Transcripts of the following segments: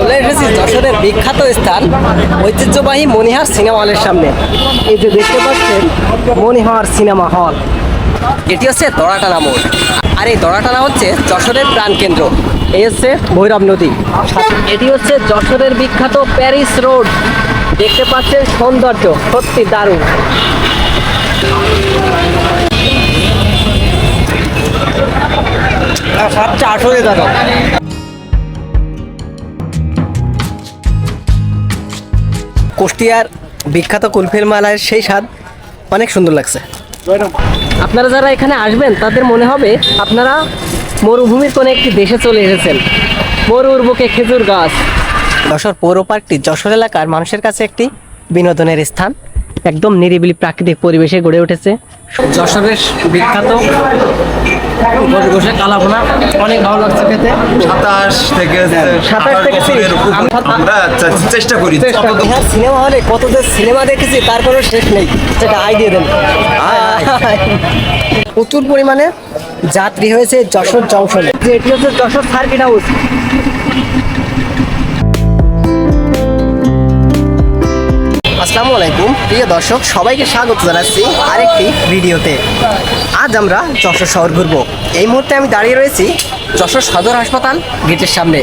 চলে এসেছি যশোরের বিখ্যাত স্থান, ঐতিহ্যবাহী মনিহার সিনেমা হলের সামনে। এই যে দেখতে পাচ্ছেন মনিহার সিনেমা হল। এটি হচ্ছে দড়াটানা মোড়। আর এই দড়াটানা হচ্ছে যশোরের প্রাণকেন্দ্র এই হচ্ছে ভৈরব নদী। এটি হচ্ছে যশোরের বিখ্যাত প্যারিস রোড। দেখতে পাচ্ছেন সৌন্দর্য, সত্যি দারুণ। সাতটা আঠেরো দাঁড়ো কুষ্টিয়ার বিখ্যাত কুলফির মালার সেই স্বাদ অনেক সুন্দর লাগছে। আপনারা যারা এখানে আসবেন তাদের মনে হবে আপনারা মরুভূমির কোনো একটি দেশে চলে এসেছেন। মরুর বুকে খেজুর গাছ। যশোর পৌর পার্কটি যশোর এলাকার মানুষের কাছে একটি বিনোদনের স্থান। একদম নিরিবিলি প্রাকৃতিক পরিবেশে গড়ে উঠেছে। যশোরের বিখ্যাত ঘষে কালাভোনা অনেক ভালো লাগছে খেতে। সাতাশ থেকে সাতাশ তিরিশ। আমরা চেষ্টা করি। হ্যাঁ সিনেমা হলে কত যে সিনেমা দেখেছি তার কোনো শেষ নেই। সেটা আইডিয়া দেন। প্রচুর পরিমাণে যাত্রী হয়েছে যশোর জংশনে। যে এটি হচ্ছে যশোর সার্কিট হাউস আসসালামু আলাইকুম। প্রিয় দর্শক, সবাইকে স্বাগত জানাচ্ছি আরেকটি ভিডিওতে। আজ আমরা যশোর শহর ঘুরবো। এই মুহূর্তে আমি দাঁড়িয়ে রয়েছি যশোর সদর হাসপাতাল গেটের সামনে।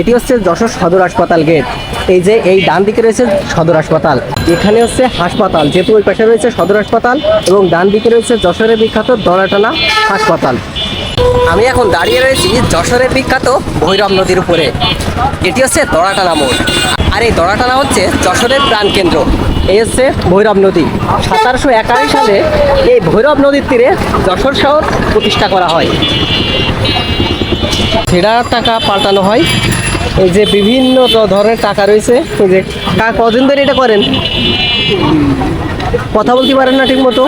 এটি হচ্ছে যশোর সদর হাসপাতাল গেট। এই যে এই ডান দিকে রয়েছে সদর হাসপাতাল। এখানে হচ্ছে হাসপাতাল, যেহেতু ওই পাশে রয়েছে সদর হাসপাতাল এবং ডান দিকে রয়েছে যশোরের বিখ্যাত দড়াটানা হাসপাতাল। আমি এখন দাঁড়িয়ে রয়েছি যশোরের বিখ্যাত ভৈরব নদীর উপরে। এটি হচ্ছে দড়াটানা মোড়। আর এই দড়াটানা হচ্ছে যশোরের প্রাণকেন্দ্র এই হচ্ছে ভৈরব নদী। সতেরোশো একাশি সালে এই ভৈরব নদীর তীরে যশোর শহর প্রতিষ্ঠা করা হয়। ছেঁড়া টাকা পাল্টানো হয়। এই যে বিভিন্ন ধরনের টাকা রয়েছে, এই যে কদিন ধরে এটা করেন? কথা বলতে পারেন না ঠিক মতো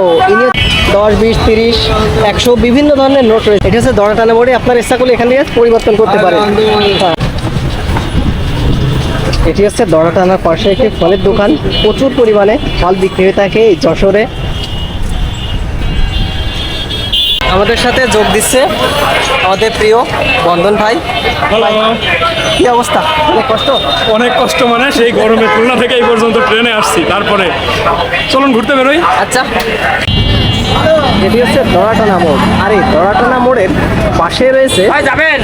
ও ইনি দশ, বিশ, তিরিশ, একশো বিভিন্ন ধরনের নোট রয়েছে। এটা হচ্ছে দড়াটানা মোড়ে আপনার ইচ্ছা করলে এখান থেকে পরিবর্তন করতে পারেন। হ্যাঁ। এটি হচ্ছে দড়াটানার পাশে একটি ফলের দোকান। প্রচুর পরিমাণে ফল বিক্রি হয়ে থাকে এই যশোরে। আমাদের সাথে যোগ দিচ্ছে আমাদের প্রিয় বন্ধন ভাই। কি অবস্থা? অনেক কষ্ট? অনেক কষ্ট মানে সেই গরমে খুলনা থেকে এই পর্যন্ত ট্রেনে আসছি তারপরে। চলুন ঘুরতে বেরোই। আচ্ছা। এটি হচ্ছে দড়াটানা মোড়। আর এই দড়াটানা মোড়ের পাশে রয়েছে যাবেন।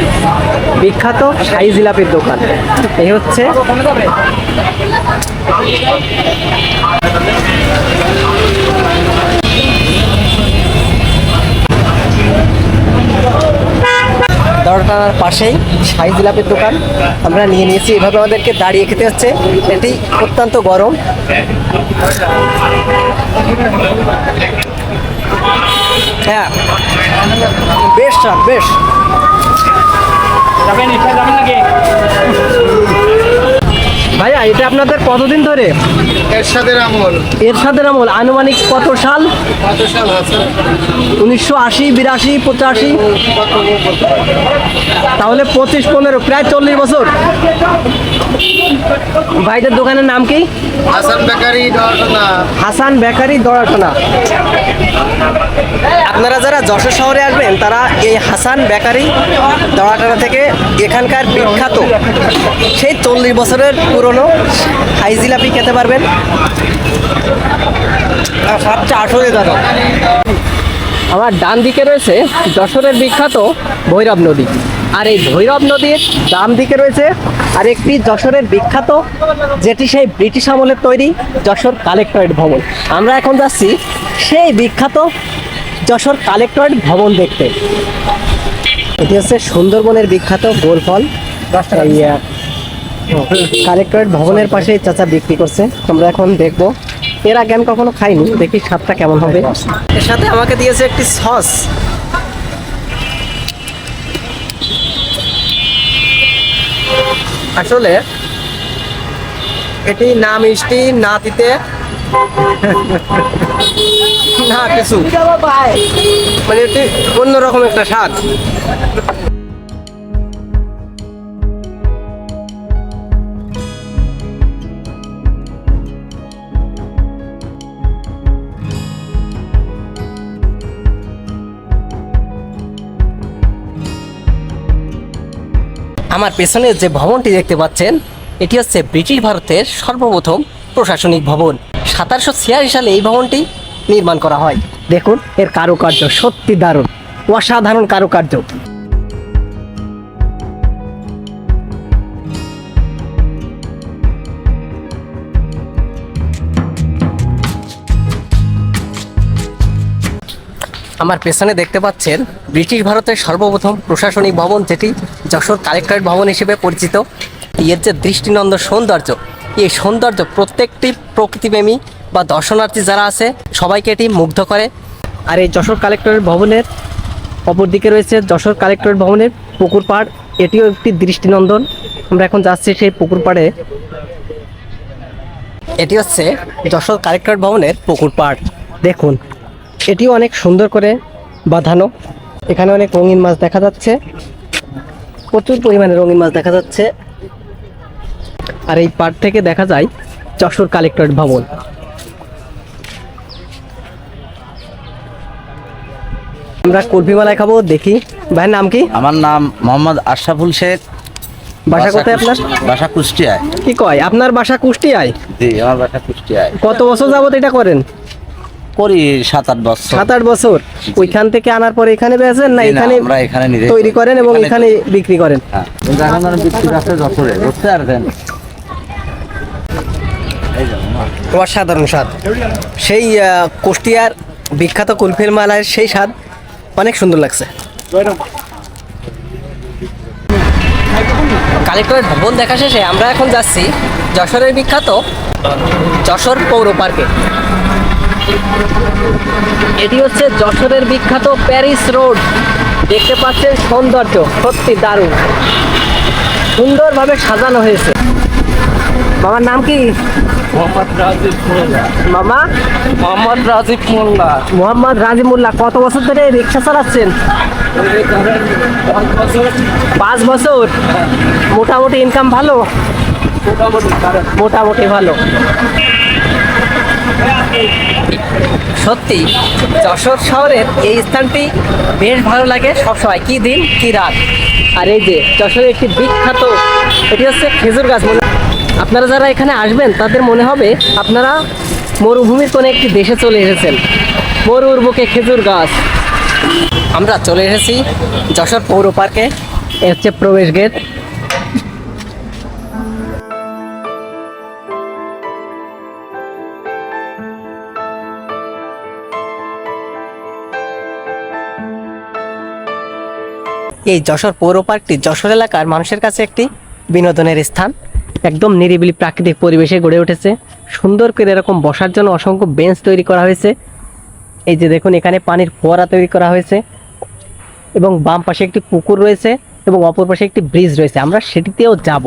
বিখ্যাত শাহি জিলাপির দোকান। এই হচ্ছে দড়াটানার পাশেই শাহি জিলাপির দোকান। আমরা নিয়ে নিয়েছি। এভাবে আমাদেরকে দাঁড়িয়ে খেতে হচ্ছে। এটি অত্যন্ত গরম। হ্যাঁ। বেশ স্বাদ বেশ। যাবেন ইচ্ছা যাবেন নাকি? ভাইয়া এটা আপনাদের কতদিন ধরে? এরশাদের আমল। এর সাথে আমল আনুমানিক কত সাল? কত সাল আছে? উনিশশো আশি বিরাশি পঁচাশি? তাহলে পঁচিশ পনেরো প্রায় চল্লিশ বছর। ভাইদের দোকানের নাম কি? হাসান বেকারি দর্শনা হাসান বেকারি দড়াটনা আপনারা যারা যশোর শহরে আসবেন, তারা এই হাসান বেকারি দড়াটনা থেকে এখানকার বিখ্যাত সেই চল্লিশ বছরের পুরনো হাই জিলাপি খেতে পারবেন। আর সাতটা আঠেরো দাঁড়ো আমার ডান দিকে রয়েছে যশোরের বিখ্যাত ভৈরব নদী। আর এই ভৈরব নদীর ডান দিকে রয়েছে আরেকটি যশোরের বিখ্যাত, যেটি সেই ব্রিটিশ আমলের তৈরি যশোর কালেক্টরেট ভবন। আমরা এখন যাচ্ছি সেই বিখ্যাত যশোর কালেক্টরেট ভবন দেখতে। এটি হচ্ছে সুন্দরবনের বিখ্যাত গোলফল। কালেক্টরেট ভবনের পাশে চাচা বিক্রি করছে। আমরা এখন দেখব। এর আগে আমি কখনো খাইনি। দেখি স্বাদটা কেমন হবে। এর সাথে আমাকে দিয়েছে একটি সস। আসলে এটি না মিষ্টি, না দিতে না, কিছু। মানে অন্যরকম একটা স্বাদ। আমার পেছনে যে ভবনটি দেখতে পাচ্ছেন, এটি হচ্ছে ব্রিটিশ ভারতের সর্বপ্রথম প্রশাসনিক ভবন। সাতারশো ছিয়াশি সালে এই ভবনটি নির্মাণ করা হয়। দেখুন, এর কারুকার্য সত্যি দারুণ। অসাধারণ কারুকার্য। আমার পেছনে দেখতে পাচ্ছেন ব্রিটিশ ভারতের সর্বপ্রথম প্রশাসনিক ভবন, যেটি যশোর কালেক্টরেট ভবন হিসেবে পরিচিত। এর যে দৃষ্টিনন্দন সৌন্দর্য এই সৌন্দর্য প্রত্যেকটি প্রকৃতিপ্রেমী বা দর্শনার্থী যারা আছে, সবাইকে এটি মুগ্ধ করে। আর এই যশোর কালেক্টরেট ভবনের অপর দিকে রয়েছে যশোর কালেক্টরেট ভবনের পুকুর পাড়। এটিও একটি দৃষ্টিনন্দন। আমরা এখন যাচ্ছি সেই পুকুর পাড়ে। এটি হচ্ছে যশোর কালেক্টরেট ভবনের পুকুর পাড়। দেখুন, এটিও অনেক সুন্দর করে বাঁধানো। এখানে অনেক রঙিন মাছ দেখা যাচ্ছে। প্রচুর পরিমাণে রঙিন মাছ দেখা যাচ্ছে। আর এই পাড় থেকে দেখা যায় যশোর কালেক্টরেট ভবন। আমরা কুলফি মালাই খাব দেখি। ভাইয়ের নাম কি? আমার নাম মোহাম্মদ আশরাফুল শেখ। বাসা কোথায় আপনার? বাসা কুষ্টিয়ায়। কি কয়? আপনার বাসা কুষ্টিয়ায়? জি আমার বাসা কুষ্টিয়ায়। কত বছর যাবত এটা করেন? করি সাত আট বছর। সাত আট বছর ওইখান থেকে আনার পরে এখানে বেচেন না এখানে আমরা এখানে তৈরি করেন এবং এখানে বিক্রি করেন? হ্যাঁ। বিক্রি আছে যশোরে বুঝতে পারছেন? অসাধারণ স্বাদ। সেই কুষ্টিয়ার বিখ্যাত কুলফির মালার সেই স্বাদ অনেক সুন্দর লাগছে। কালেক্টরের ভবন দেখা শেষে আমরা এখন যাচ্ছি যশোরের বিখ্যাত যশোর পৌর পার্কে। এটি হচ্ছে যশোরের বিখ্যাত প্যারিস রোড। দেখতে পাচ্ছেন সৌন্দর্য, সত্যি দারুণ। সুন্দরভাবে সাজানো হয়েছে। মামার নাম কি? মোহাম্মদ রাজীব মোল্লা। মামা? মোহাম্মদ রাজীব মোল্লা। মোহাম্মদ রাজিমুল্লাহ কত বছর ধরে রিক্সা চালাচ্ছেন? পাঁচ বছর। মোটামুটি ইনকাম ভালো? মোটামুটি ভালো। সত্যি যশোর শহরের এই স্থানটি বেশ ভালো লাগে সবসময় কি দিন কি রাত। আর এই যে যশোরের একটি বিখ্যাত এটি হচ্ছে খেজুর গাছ মনে আপনারা যারা এখানে আসবেন, তাদের মনে হবে আপনারা মরুভূমির কোনো একটি দেশে চলে এসেছেন। মরুর বুকে খেজুর গাছ। আমরা চলে এসেছি যশোর পৌর পার্কে। এ হচ্ছে প্রবেশ গেট। এই যশোর পৌর পার্কটি যশোর এলাকার মানুষের কাছে একটি বিনোদনের স্থান। একদম নিরিবিলি প্রাকৃতিক পরিবেশে গড়ে উঠেছে। সুন্দর করে এরকম বসার জন্য অসংখ্য বেঞ্চ তৈরি করা হয়েছে। এই যে দেখুন, এখানে পানির ফোয়ারা তৈরি করা হয়েছে এবং বাম পাশে একটি পুকুর রয়েছে এবং অপর পাশে একটি ব্রিজ রয়েছে। আমরা সেটিতেও যাব।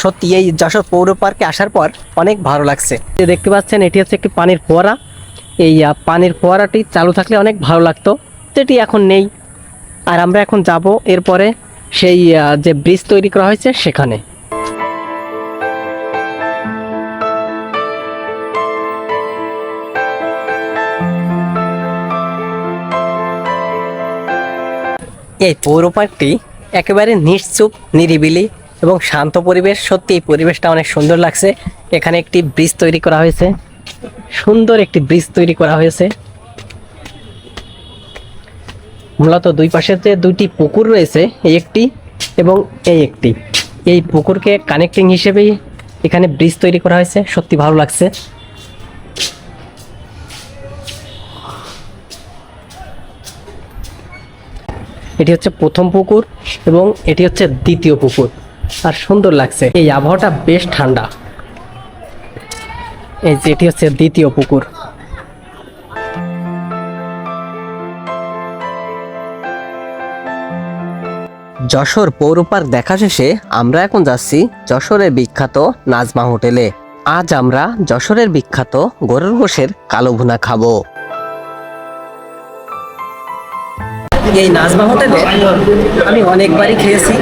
সত্যি, এই যশোর পৌর পার্কে আসার পর অনেক ভালো লাগছে। যে দেখতে পাচ্ছেন, এটি হচ্ছে একটি পানির ফোয়ারা। এই পানির ফোয়ারাটি চালু থাকলে অনেক ভালো লাগতো। যেটি এখন নেই। আর আমরা এখন যাব এরপরে সেই যে ব্রিজ তৈরি করা হয়েছে সেখানে। এই পৌর পার্কটি একেবারে নিশ্চুপ, নিরিবিলি এবং শান্ত পরিবেশ। সত্যি এই পরিবেশটা অনেক সুন্দর লাগছে। এখানে একটি ব্রিজ তৈরি করা হয়েছে। সুন্দর একটি ব্রিজ তৈরি করা হয়েছে। মূলত দুই পাশে যে দুইটি পুকুর রয়েছে, এই একটি এবং এই একটি। এই পুকুরকে কানেক্টিং হিসেবেই এখানে ব্রিজ তৈরি করা হয়েছে। সত্যি ভালো লাগছে। এটি হচ্ছে প্রথম পুকুর এবং এটি হচ্ছে দ্বিতীয় পুকুর। আর সুন্দর লাগছে। এই আবহাওয়াটা বেশ ঠান্ডা। এই যে এটি হচ্ছে দ্বিতীয় পুকুর। যশোর পৌর পার্ক দেখা শেষে আমরা এখন যাচ্ছি যশোরের বিখ্যাত নাজমা হোটেলে। আজ আমরা যশোরের বিখ্যাত গরুর গোশের কালো ভুনা খাব। এই নাজমা হোটেলে আমি অনেকবারই খেয়েছি।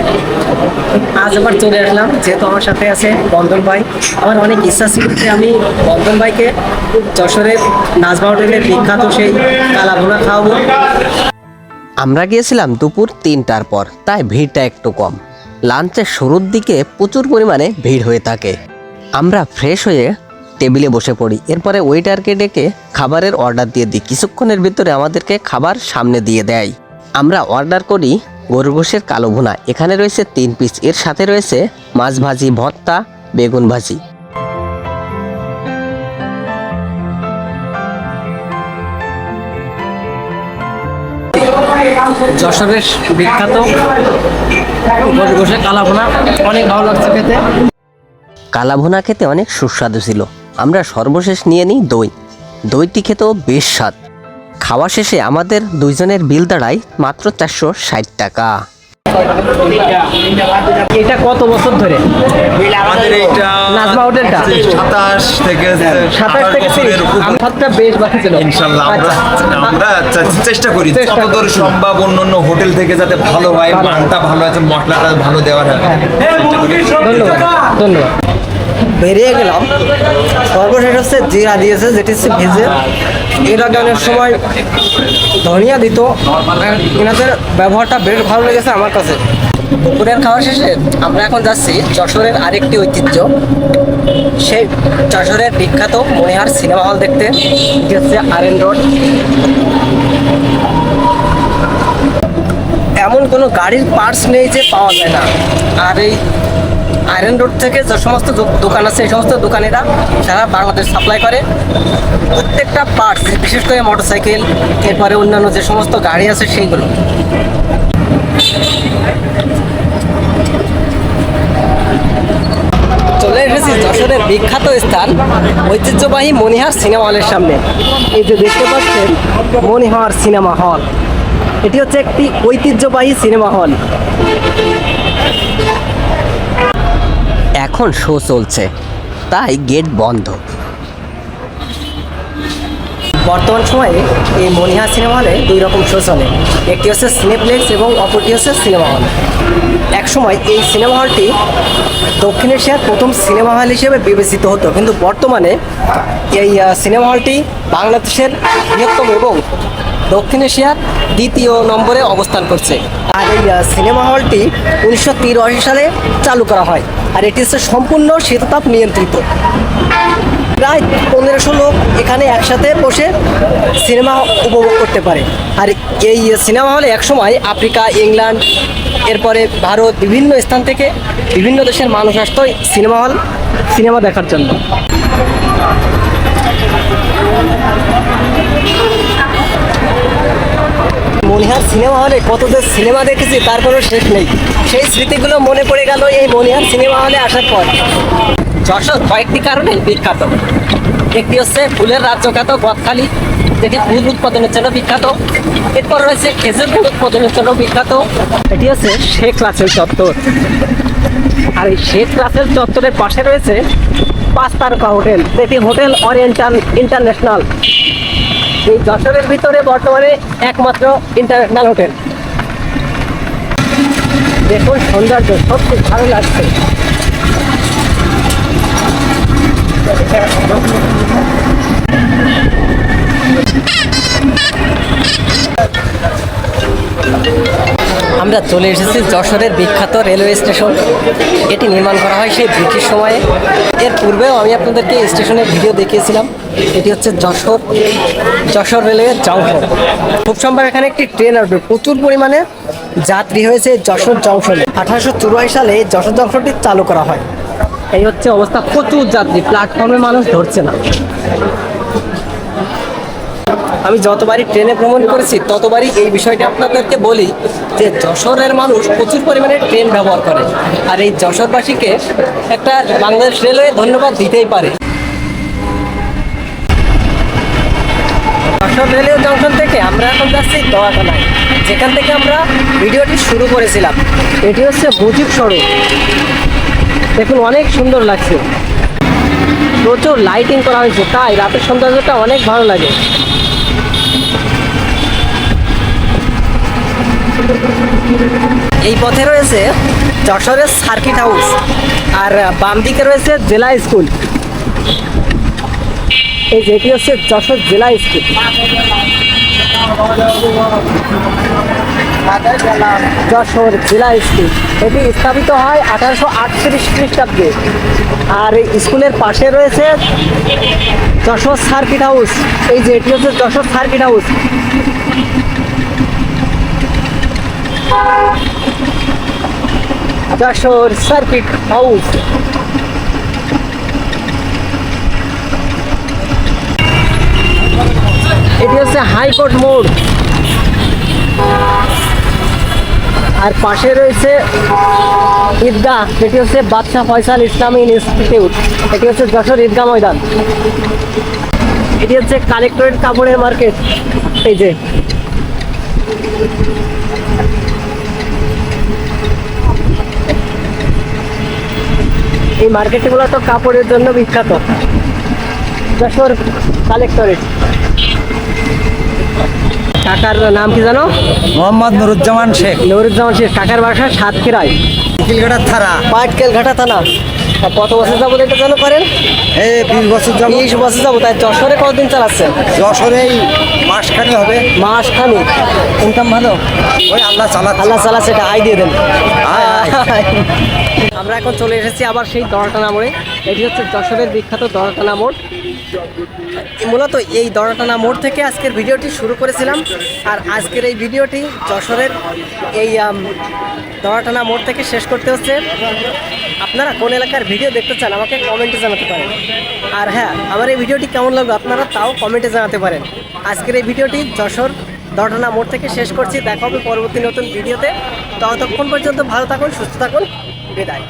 আজ আবার চলে আসলাম, যেহেতু আমার সাথে আছে বন্ধন ভাই। আমার অনেক ইচ্ছা ছিল যে আমি বন্ধন ভাইকে যশোরের নাজমা হোটেলের বিখ্যাত সেই কালা ভুনা খাওয়াবো। আমরা গিয়েছিলাম দুপুর তিনটার পর, তাই ভিড়টা একটু কম। লাঞ্চের শুরুর দিকে প্রচুর পরিমাণে ভিড় হয়ে থাকে। আমরা ফ্রেশ হয়ে টেবিলে বসে পড়ি। এরপরে ওয়েটারকে ডেকে খাবারের অর্ডার দিয়ে দিই। কিছুক্ষণের ভিতরে আমাদেরকে খাবার সামনে দিয়ে দেয়। আমরা অর্ডার করি গরু গোশের কালো ভুনা। এখানে রয়েছে তিন পিস এর সাথে রয়েছে মাছ ভাজি ভর্তা বেগুন ভাজি। যশোরের বিখ্যাত গরু গোশের কালা অনেক ভালো লাগছে খেতে। কালা ভুনা খেতে অনেক সুস্বাদু ছিল। আমরা সর্বশেষ নিয়ে নিই দই। দইটি খেতেও বেশ স্বাদ। খাওয়া শেষে আমাদের দুইজনের বিল দাঁড়ায় মাত্র চারশো ষাট টাকা। এটা কত বছর ধরে? আমাদের এইটা নাজমা হোটেলটা? সাতাশ থেকে সাতাশ থেকে বছরের উপর। বেশ বাকি ছিল ইনশাল্লাহ আমরা আচ্ছা। আমরা চেষ্টা করি যতদূর সম্ভব অন্য অন্য হোটেল থেকে যাতে ভালো হয় ভালো। মানটা ভালো আছে মশলাটা ভালো দেওয়ার হয়। ধন্যবাদ। ধন্যবাদ। বেরিয়ে গেলাম। সর্বশেষ হচ্ছে জিরা দিয়েছে, যেটি হচ্ছে ভেজে। এর আগে অনেক সময় ধনিয়া দিত। এনাদের ব্যবহারটা বেশ ভালো লেগেছে আমার কাছে। দুপুরের খাওয়া শেষে আমরা এখন যাচ্ছি যশোরের আরেকটি ঐতিহ্য। সেই যশোরের বিখ্যাত মনিহার সিনেমা হল দেখতে। হচ্ছে আর এন রোড এমন কোনো গাড়ির পার্টস নেই যে পাওয়া যায় না। আর এই আয়রন রোড থেকে যে সমস্ত দোকান আছে, এই সমস্ত দোকানেরা যারা বাংলাদেশ সাপ্লাই করে। প্রত্যেকটা পার্টস বিশেষ করে মোটরসাইকেল এরপরে অন্যান্য যে সমস্ত গাড়ি আছে সেইগুলো। চলে এসেছি যশোরের বিখ্যাত স্থান, ঐতিহ্যবাহী মনিহার সিনেমা হলের সামনে। এই যে দেখতে পাচ্ছেন মনিহার সিনেমা হল এটি হচ্ছে একটি ঐতিহ্যবাহী সিনেমা হল এখন শো চলছে। তাই গেট বন্ধ। বর্তমান সময়ে এই মনিহার সিনেমা হলে দুই রকম শো চলে। একটি হচ্ছে সিনেপ্লেক্স এবং অপরটি হচ্ছে সিনেমা হল একসময় এই সিনেমা হলটি দক্ষিণ এশিয়ার প্রথম সিনেমা হল হিসেবে বিবেচিত হতো। কিন্তু বর্তমানে এই সিনেমা হলটি বাংলাদেশের বৃহত্তম এবং দক্ষিণ এশিয়ার দ্বিতীয় নম্বরে অবস্থান করছে। আর এই সিনেমা হলটি উনিশশো তিরাশি সালে চালু করা হয়। আর এটি হচ্ছে সম্পূর্ণ শীততাপ নিয়ন্ত্রিত। প্রায় পনেরোশো লোক এখানে একসাথে বসে সিনেমা উপভোগ করতে পারে। আর এই সিনেমা হলে একসময় আফ্রিকা, ইংল্যান্ড, এরপরে ভারত, বিভিন্ন স্থান থেকে বিভিন্ন দেশের মানুষ আসতো সিনেমা হল, সিনেমা দেখার জন্য। মনিহার সিনেমা হলে কত যে সিনেমা দেখেছি তার কোনো শেষ নেই। সেই স্মৃতিগুলো মনে পড়ে গেল এই মনিহার সিনেমা হলে আসার পর। যশোর কয়েকটি কারণে বিখ্যাত। একটি হচ্ছে ফুলের রাজ্যখ্যাত গদখালি যেটি ফুল উৎপাদনের জন্য বিখ্যাত। এরপর রয়েছে খেজুর ফুল উৎপাদনের জন্য বিখ্যাত। এটি হচ্ছে শেখ রাসেল চত্বর। আর এই শেখ রাসেল চত্বরের পাশে রয়েছে পাঁচ তারকা হোটেল। যেটি হোটেল অরিয়েন্টাল ইন্টারন্যাশনাল। এই যশোরের ভিতরে বর্তমানে একমাত্র ইন্টারন্যাশনাল হোটেল। দেখুন সৌন্দর্য সত্যি ভালো লাগছে। আমরা চলে এসেছি যশোরের বিখ্যাত রেলওয়ে স্টেশন। এটি নির্মাণ করা হয় সেই ব্রিটিশ সময়ে। এর পূর্বেও আমি আপনাদেরকে স্টেশনের ভিডিও দেখিয়েছিলাম। এটি হচ্ছে যশোর যশোর রেলওয়ে জংশন। খুব সম্ভব এখানে একটি ট্রেন আসবে। প্রচুর পরিমাণে যাত্রী হয়েছে যশোর জংশনে। আঠারোশো চুরাশি সালে যশোর জংশনটি চালু করা হয়। এই হচ্ছে অবস্থা। প্রচুর যাত্রী। প্ল্যাটফর্মে মানুষ ধরছে না। আমি যতবারই ট্রেনে ভ্রমণ করেছি, ততবারই এই বিষয়টা আপনাদেরকে বলি যে যশোরের মানুষ প্রচুর পরিমাণে ট্রেন ব্যবহার করে। আর এই যশোরবাসীকে একটা বাংলাদেশ রেলওয়ে ধন্যবাদ দিতেই পারে। যশোর রেলওয়ে জংশন থেকে আমরা এখন যাচ্ছি দোয়াখানায়। যেখান থেকে আমরা ভিডিওটি শুরু করেছিলাম। এটি হচ্ছে মুজিব সড়ক। দেখুন, অনেক সুন্দর লাগছে। প্রচুর লাইটিং করা হয়েছে। তাই রাতের সৌন্দর্যটা অনেক ভালো লাগে। এই পথে রয়েছে যশোরের সার্কিট হাউস আর বাম দিকে রয়েছে জেলা স্কুল। এই যেটি হচ্ছে যশোর জেলা স্কুল। যশোর জেলা স্কুল। এটি স্থাপিত হয় আঠারোশো আটত্রিশ খ্রিস্টাব্দে। আর এই স্কুলের পাশে রয়েছে যশোর সার্কিট হাউস এই যে এটি হচ্ছে Jessore circuit house Jessore circuit house এটি হচ্ছে হাইকোর্ট মোড় আর পাশে রয়েছে ঈদগাহ, যেটি হচ্ছে বাদশাহ ফয়সাল ইসলামী ইনস্টিটিউট এটি হচ্ছে যশোর ঈদগাহ ময়দান। এটি হচ্ছে কালেক্টরেট কাপড়ের মার্কেট এই যে। এই মার্কেটগুলো তো কাপড়ের জন্য বিখ্যাত। যশোর কালেক্টরেট কাকার নাম কি জানো? মোহাম্মদ নুরুজ্জামান শেখ। নুরুজ্জামান শেখ কাকার বাসা সাতক্ষীরায়। কিলঘাটার থানা। পাটকেল ঘাটা থানা কত বছর যাব এটা চালু করেন? এই বিশ বছর যাব বিশ বছর যাব তাই যশোরে কতদিন চালাচ্ছেন? যশোরেই মাসখানি হবে। মাস খানি ইনকাম ভালো? ওই আল্লাহ চালা আল্লাহ চালাচ্ছে এটা আই দিয়ে দেন। আয়, আমরা এখন চলে এসেছি আবার সেই দড়াটানা মোড়ে। এটি হচ্ছে যশোরের বিখ্যাত দড়াটানা মোড়। মূলত এই দড়াটানা মোড় থেকে আজকের ভিডিওটি শুরু করেছিলাম। আর আজকের এই ভিডিওটি যশোরের এই দড়াটানা মোড় থেকে শেষ করতে হচ্ছে। আপনারা কোন এলাকার ভিডিও দেখতে চান, আমাকে কমেন্টে জানাতে পারেন। আর হ্যাঁ আমার এই ভিডিওটি কেমন লাগল আপনারা তাও কমেন্টে জানাতে পারেন। আজকের এই ভিডিওটি যশোর দড়াটানা মোড় থেকে শেষ করছি। দেখা হবে পরবর্তী নতুন ভিডিওতে। ততক্ষণ পর্যন্ত ভালো থাকুন, সুস্থ থাকুন। বিদায়।